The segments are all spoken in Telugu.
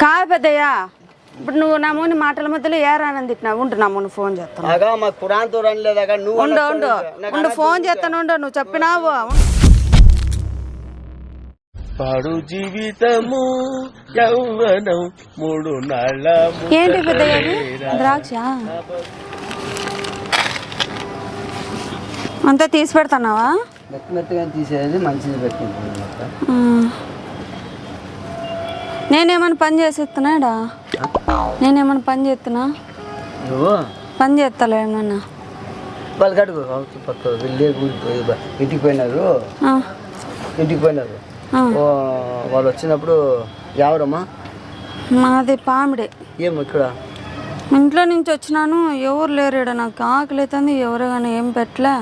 కా పెద్దయ్యా. ఇప్పుడు నువ్వు నా మూని మాటల మధ్యలో ఏ రానని తిట్టినావు. ఉండు నా మూని ఫోన్ చేస్తాను. అగా మా నువ్వు ఉండు ఉండు. ఉండు ఫోన్. చేస్తాను ఉండు నువ్వు చెప్పినావు. పాడు జీవితము యౌవనం మూడు నాళ్ళ ఏంటి పెద్దయ్య అది? ద్రాక్ష అంతా తీసి పెడతానావా మెత్త మెత్తగా తీసేది మంచిది పెట్టింది. ఆ. నేనేమైనా పని చేసి ఇస్తున్నాడా నేనేమైనా పని చేస్తున్నా? పని చేస్తలే ఏమన్నా. వాళ్ళు కడుగు పక్క ఇంటికి పోయినారు? ఇంటికి పోయినారు? వాళ్ళు వచ్చినప్పుడు ఎవరమ్మా? మాది పామిడే. ఏం ఇక్కడ? ఇంట్లో నుంచి వచ్చినాను ఎవరు లేరు నాకు ఆకలి అవుతుంది ఎవరు కానీ ఏం పెట్టలే.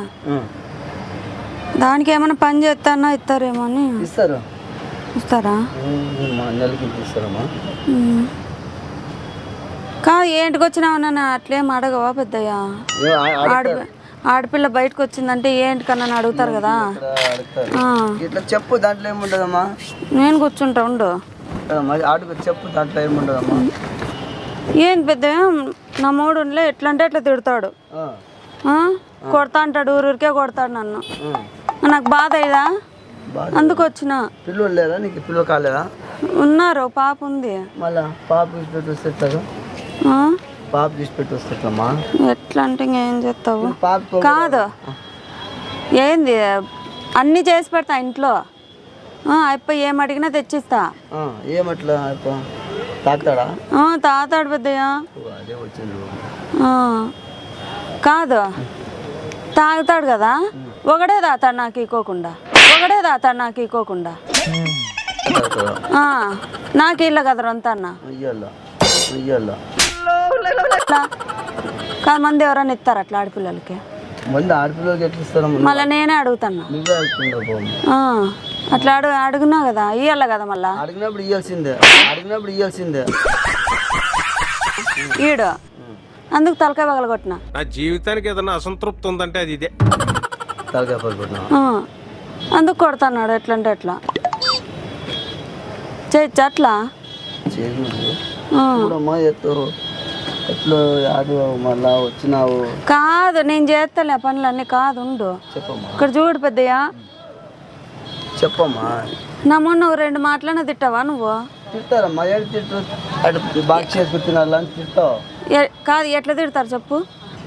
దానికి ఏమైనా పని చేస్తానా ఇస్తారేమో అని. ఇస్తారు? ఇస్తారా. కాదు ఏంటికి వచ్చినావు నన్ను అట్లేం అడగవా పెద్దయ్యా? ఆడ ఆడపిల్ల బయటకు వచ్చిందంటే ఏంటికన్నా అడుగుతారు కదా? ఇట్లా చెప్పు దాంట్లో ఏముండదమ్మా? నేను కూర్చుంటా ఉండు. చెప్పు దాంట్లో ఏముండదమ్మా? ఏంది పెద్ద నా మూడులే ఎట్లా అంటే ఎట్లా తిడతాడు? కొడతా అంటాడు ఊరికే కొడతాడు నన్ను. నాకు బాధ అయ్యదా? బాధ. అందుకు వచ్చిన. పిల్లలు లేరా నీకు? పిల్లలు కాలేదా? ఉన్నారు పాప ఉంది. మళ్ళా పాప వస్తే? పాప ఎట్లా అంటే ఇంకేం చేస్తావు? పాప కాదు. ఏంది? అన్నీ చేసి పెడతా ఇంట్లో. అయిపోయి ఏం అడిగినా తెచ్చిస్తా. ఏమట్లా అప్ప? పెద్దయ్యా. ఆ. కాదు. తాగుతాడు కదా? ఒకడే తాతాడు నాకు ఇకోకుండా ఒకడే తాతాడు నాకు? ఆ, నాకు ఇల్ల కదా రొంత అన్న. మంది ఎవరైనా ఇస్తారు అట్లా ఆడపిల్లలకి? మంది ఆడపిల్లలకి ఎట్లా ఇస్తారమ్మా మళ్ళీ నేనే అడుగుతాను అట్లా అడుగు అడుగునా కదా ఇయ్యాల కదా మళ్ళా? అడిగినప్పుడు ఇయ్యాల్సిందే అడిగినప్పుడు ఇయ్యాల్సిందే. ఈడు. అందుకు తలకాయ పగలగొట్టిన. నా జీవితానికి ఏదైనా అసంతృప్తి ఉందంటే అది ఇదే. తలకాయ ఆ, అందుకు కొడుతున్నాడు ఎట్లంటే ఎట్లా చేయొచ్చు అట్లా? ఎట్లు ఆడు మళ్ళా వచ్చినావు? కాదు నేను చేస్తాలే పనులన్నీ కాదు ఉండు. ఇక్కడ చూడు పెద్దయ్యా. చెప్పమ్మా. నా మొన్న రెండు మాటలనే తిట్టావా నువ్వు? తిడతారమ్మా. ఏడు తిట్టు? అటు బాగా తినాలని ఏ- కాదు ఎట్లా తిడతారు చెప్పు.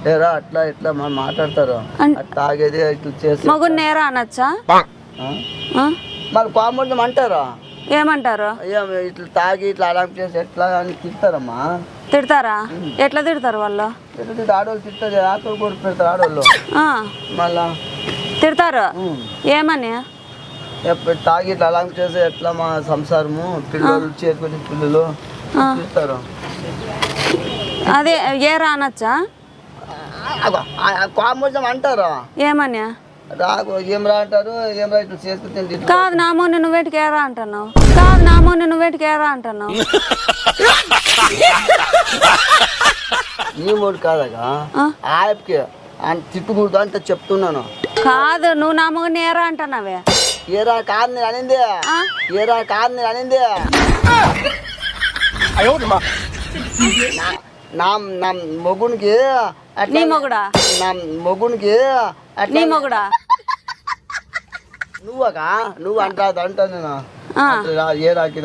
ఏరా అట్లా ఇట్లా మనం మాట్లాడతారు. తాగేది ఇట్లా చేసి మగుడు నేరా అనొచ్చా? ఆ? ఆ? మళ్ళీ కాంపౌండ్ అంటారా ఏమంటారు? అయ్యా ఇట్లా తాగి ఇట్లా అలాంటి చేసి ఎట్లా అని తిడతారమ్మా. తిడతారా? ఎట్లా తిడతారు వాళ్ళు? ఆడవాళ్ళు తిడతారు ఆటో కూడా పెడతారు ఆడవాళ్ళు ఆ, మళ్ళా? తిడతారు. ఏమని? ఎప్పుడు తాగి ఇట్లా అలాంటి చేసి ఎట్లా మా సంసారము? పిల్లలు చేసుకునే పిల్లలు తిడతారు. అదే ఏరా అనొచ్చా? అంటారా? రాకు ఏం రా అంటారు? ఏం రా ఇట్లా కాదు నా మొన్న నువ్వేటికి ఏరా అంటున్నావు? కాదు నా మొన్న నువ్వేటికి ఏరా అంటున్నావు? నీ మూడు కాదగా? తిట్టుకూడదు అంటే చెప్తున్నాను. కాదు నువ్వు నా మొగని ఏరా అంటున్నావే. ఏరా కాదు నేను అనింది? ఏరా కాదు నేను అనింది. నా- నా మొగునికి నీ మొగుడా? నా మొగునికి అట్లా నీ మొగుడా? నువ్వగా నువ్వు అంటా నేను. ఏ రాకి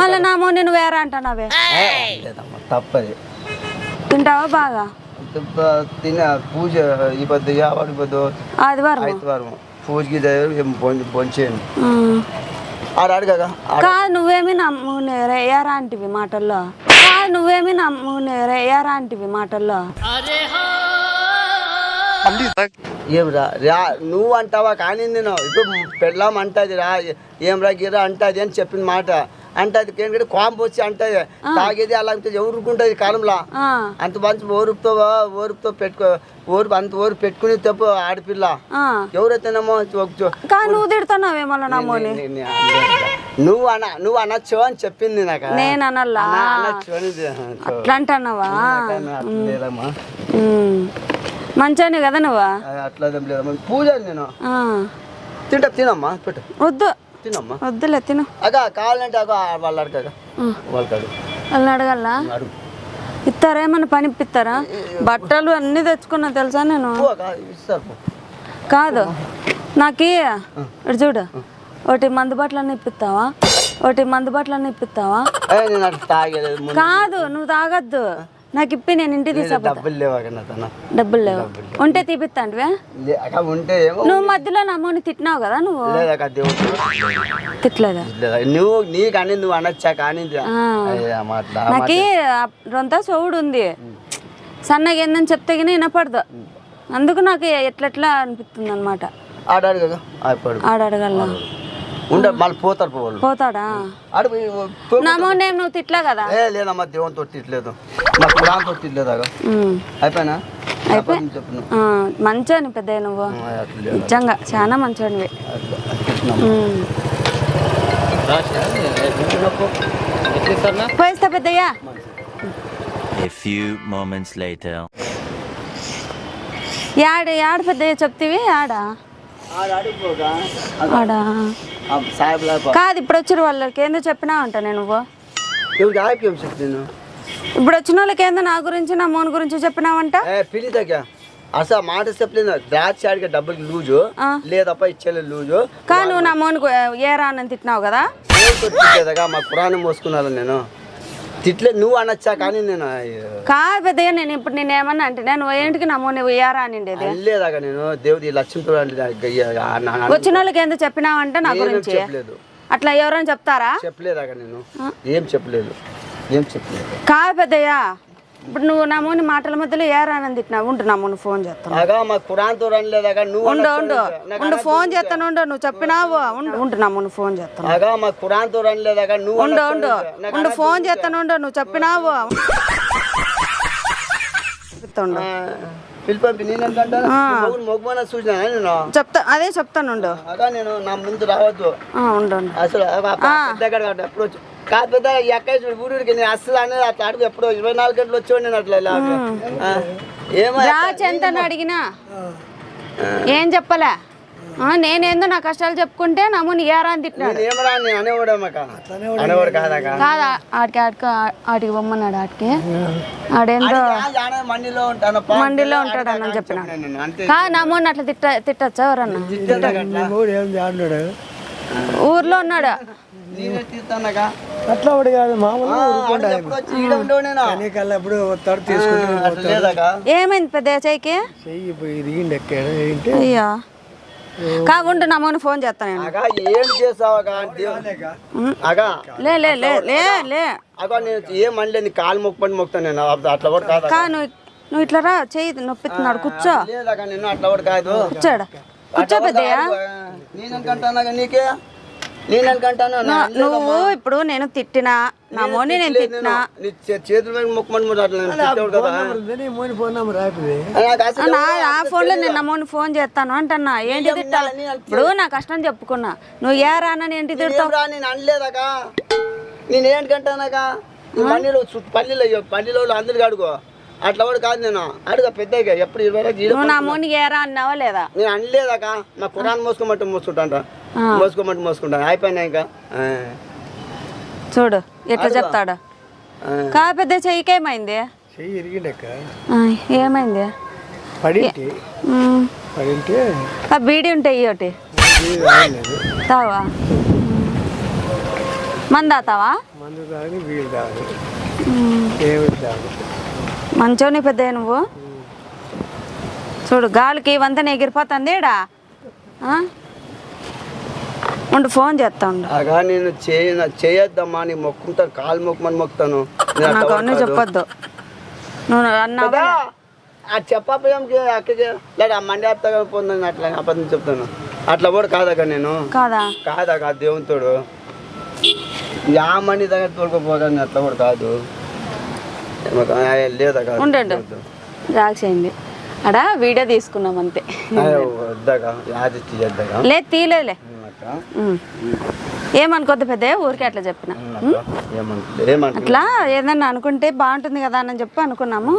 మళ్ళీ నా మొన్న నువ్వు లేదమ్మా తప్పది. తింటావా బాగా? తిన పూజ ఈ పొద్దు యావడి పొద్దు ఆదివారం ఆదివారం పూజకి దగ్గర పొంచేయండి ఆ. ఆడ అడగగా కాదు నువ్వేమి నమ్మునే ఏరా అంటివి మాటల్లో? కాదు నువ్వేమి నమ్మునే ఏరా అంటివి మాటల్లో? ఏం రా నువ్వు అంటావా కానీ నేను ఇప్పుడు పెళ్ళాం అంటది రా ఏం రా గిరా అంటది అని చెప్పిన మాట. అంటది ఏంటంటే కాంపు వచ్చి అంటది. తాగేది అలా అంటే ఎవరుకుంటది కాలంలో. అంత మంచి ఓరుపుతో ఓరుపుతో పెట్టుకో ఓరుపు అంత ఓరు పెట్టుకుని తప్పు ఆడపిల్ల. ఎవరైతేనేమో నువ్వు అన నువ్వు అనొచ్చు అని చెప్పింది నాకు. నేను అనల్లా అట్లా అంటున్నావా. మంచానే కదా నువ్వు? అట్లా పూజ నేను. తింటా తినమ్మా పెట్టు. వద్దు. తినమ్మా. వద్దులే తిను. అక్క కావాలంటే అక్క వాళ్ళు అడుగు. వాళ్ళని అడగల్లా అడుగు. ఇస్తారా? ఏమన్నా పని ఇప్పిస్తారా? బట్టలు అన్నీ తెచ్చుకున్నా తెలుసా నేను? కాదు. నాకు ఇటు చూడు. ఒకటి మందు బట్టలన్నీ ఇప్పిస్తావా? ఒకటి మందు బట్టలన్నీ ఇప్పిస్తావా? కాదు నువ్వు తాగొద్దు. నాకు ఇప్పి నేను ఇంటికి తీసుకుపోతా డబ్బులు లేవు డబ్బులు లేవు. ఉంటే తీపిస్తాంటివే ఉంటే ఏమో నువ్వు మధ్యలో నా అమ్మని తిట్టినావు కదా నువ్వు? లేదక్క దేవుడు. తిట్టలేదా? లేదా నువ్వు నీకు అని నువ్వు అనొచ్చా కానీ నాకు రొంత చెవుడు ఉంది సన్నగా ఏందని చెప్తే కానీ వినపడదు అందుకు నాకు ఎట్లెట్లా అనిపిస్తుంది అనమాట ఆడాడు కదా? ఆడిపోడు ఆడ అడగల ఉండ మళ్ళీ పోతారు పోవాలి. పోతాడా? ఆడు నా అమ్మని నువ్వు తిట్లే కదా? ఏ లేదమ్మా దేవుని తొట్టిట్లేదు మా కులాన్ తొట్టిట్లేదు అక్క ఉమ్. అయిపోయినా? అయిపోయి మంచోని పెద్ద నువ్వు. నిజంగా చాలా మంచోనివి. పోయిస్తా పెద్దయ్యా. A few moments later. యాడ యాడ పెద్దయ్య చెప్తివి? ఆడ? ఆడ? కాదు ఇప్పుడు వచ్చిన వాళ్ళకి ఏందో చెప్పినావు అంట నేను నువ్వు. ఇప్పుడు వచ్చిన వాళ్ళకి ఏందో నా గురించి నా మోన్ గురించి చెప్పినావంట? ఏ పిలిదక్క అసలు మాట చెప్పలేదు ద్రాక్ష ఆడికి డబ్బులకి లూజు. లేదప్ప ఇచ్చేది లూజు. కా నువ్వు నా మోన్ ఏ రానని తిట్టినావు కదా? మా పురాణం మోసుకున్నాను నేను. తిట్లే నువ్వు అనొచ్చా కానీ నేను కా పెద్దయ్య నేను ఇప్పుడు నేను ఏమన్నా అంటే నేను ఏంటికి నా మోన్ నువ్వు అనిండేది అనలేదాకా నేను దేవుడి లక్ష్మీతో వచ్చిన వాళ్ళకి ఏందో చెప్పినావంట నా గురించి చెప్పలేదు అట్లా ఎవరైనా చెప్తారా చెప్పలేదాకా నేను ఏం చెప్పలేదు ఏం చెప్పలేదు కా పెద్దయ్య ఇప్పుడు నువ్వు నా మోని మాటల మధ్యలో ఏ రానని తిట్టినావు. ఉండు నా మోని ఫోన్ చేస్తాను. ఉండు ఉండు. ఉండు ఫోన్ చేస్తాను ఉండు. నువ్వు చెప్పినావు. ఉండు నా మోని ఫోన్ చేస్తాను. ఉండు ఉండు. ఉండు ఫోన్ చేస్తాను ఉండు. నువ్వు చెప్పినావు. చెప్తా అదే చెప్తాను ఉండు. నేను నా ముందు రావద్దు. అసలు కాదు, కాదు పెద్ద ఎక్కడ ఊరికి నేను అసలు అనేది అట్లా అడుగు ఎప్పుడు ఇరవై నాలుగు గంటలు వచ్చేవాడు నేను అట్లా ఇలా. ఆ, ఏమో రాచి ఎంత అని అడిగినా? ఏం చెప్పలే? ఆ, నేనేందో నా కష్టాలు చెప్పుకుంటే నా ముని ఏరా అని తిట్టినాడు. ఏమరా నేను అనేవాడు అమ్మక అనేవాడు కాదాక కాదా ఆడికి ఆడికి ఆడికి పొమ్మన్నాడు ఆడికి? ఆడేందో? మండిలో ఉంటాను మండిలో ఉంటాడు అన్న చెప్పిన నేను అంతే. కా నా మొన్న అట్లా తిట్ట తిట్టచ్చా ఎవరన్నా? ఊర్లో ఉన్నాడు. అట్లా ఒకటి కాదు మామూలు ఎప్పుడు తీసుకుంటూ ఏమైంది పెద్ద చెయ్యికి? చెయ్యి ఇరిగిండి ఎక్కాడు ఏంటి? అయ్యా. ఫోన్ చేస్తాను ఏం లే లే లే లే లే. అగా నేను ఏం అనలేదు నీ కాలు మొక్కమని మొక్కుతాను నేను. అట్లా కూడా కాదు కా నువ్వు నువ్వు ఇట్లా రా చెయ్యి నొప్పిస్తున్నాడు కూర్చో. అట్లా కూడా కాదు. కూర్చో పెద్దయ్య. నేను నీకే? నేను అనుకుంటాను నువ్వు ఇప్పుడు నేను తిట్టినా నా మోని నేను తిట్టినా. నీ చేతుల మీద మొక్కమని అట్లా మోని ఫోన్ నా ఆ ఫోన్లో నేను నా మోని ఫోన్ చేస్తాను అంటన్నా. ఏంటి తిట్టాలి ఇప్పుడు నా కష్టం చెప్పుకున్నా. నువ్వు ఏ రానని ఏంటి తిడతావు? నేను అనలేదాకా నేను ఏంటంటానాక ఈ పల్లీలో పల్లీలో పల్లీలో అందరికి అడుగు. అట్లా కూడా కాదు నేను. అడుగు పెద్దగా ఎప్పుడు ఇరవై నా మోనికి ఏ రా అన్నావా లేదా? నేను అనలేదాకా మా కురాన్ మోసుకోమంటే మోసుకుంటాంట. మోసుకోమంటే మోసుకుంటాను అయిపోయినా ఇంకా. చూడు ఎట్లా చెప్తాడు. ఆ. కా పెద్ద చెయ్యికేమైంది? చెయ్యి ఇరిగిండి అక్క ఆ, ఏమైంది? పడింటి. ఉమ్, పడింటే. ఆ బీడి ఉంటాయి ఒకటి తావా? మంద తాగి తాగు. మంచోని పెద్ద నువ్వు? చూడు గాలికి వంతన ఎగిరిపోతుంది ఆ? ఉండు ఫోన్ చేస్తా ఉండు అగా నేను చేయ చేయొద్దమ్మా నీ మొక్కుంటాను కాలు మొక్కమని మొక్కుతాను. నాకు అన్నీ కాదు. చెప్పొద్దు. నువ్వు అన్నావా కదా? ఆ చెప్పపోయాం అక్కడికి లేదా మండి ఆపుతా పొందని అట్లా అబద్ధం చెప్తాను. అట్లా కూడా కాదక్క నేను? కాదా? కాదక్క దేవునితోడు యా మంది దగ్గర తోడుకోపోతాను అట్లా కూడా కాదు. లేదక్క ఉండండు ద్రాక్ష అయింది. అడ వీడియో తీసుకున్నాం అంతే. లేదు తీలేలే. ఏమనుకోద్దు పెద్ద ఊరికే అట్లా చెప్పిన. అట్లా ఏదన్నా అనుకుంటే బాగుంటుంది కదా అని చెప్పి అనుకున్నాము.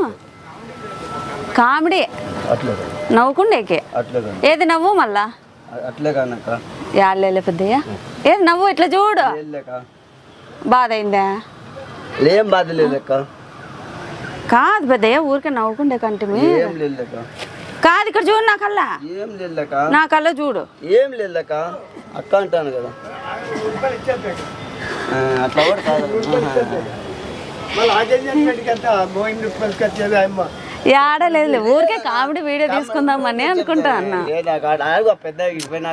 కామెడీ. నవ్వుకుండేకే ఏది నవ్వు మళ్ళా? అట్లే కానక్క యాళ్ళే పెద్దయ్య. ఏ నవ్వు? ఇట్లా చూడు. బాధ అయిందా ఏం బాధ లేదక్క. కాదు పెద్దయ్య ఊరికే నవ్వుకుండే కంటి ఏం లేదక్క కాదు ఇక్కడ చూడు నా కల్లా ఏం లేదక్క. నా కళ్ళ చూడు. ఏం లేదక్క. అక్క అంటాను కదా. ఆ, అట్లా కూడా కాదు. మళ్ళీ ఆకేం చెప్పేటికంతా మోయిన్ రూపాయలకి వచ్చేది అమ్మ. ఏడలేదు ఊరికే కామెడీ వీడియో తీసుకుందామని అనుకుంటా అన్న.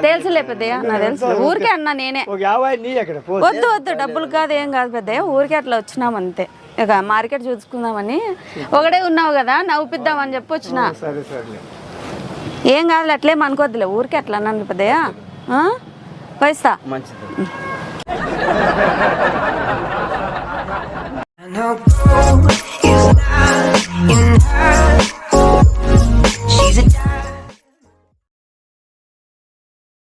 తెలుసులే పెద్దయ్య నాకు తెలుసు. ఊరికే అన్నా నేనే. నీ వద్దు వద్దు. డబ్బులు కాదు ఏం కాదు పెద్దయ్య. ఊరికే అట్లా వచ్చినాం అంతే. ఇక మార్కెట్ చూసుకుందామని. ఒకడే ఉన్నావు కదా నవ్వుపిద్దామని చెప్పి వచ్చిన సరే సరే. ఏం కాదు అట్లే అనుకోద్దులే ఊరికే అట్లా అని అనిపదయా వయసా మంచిది.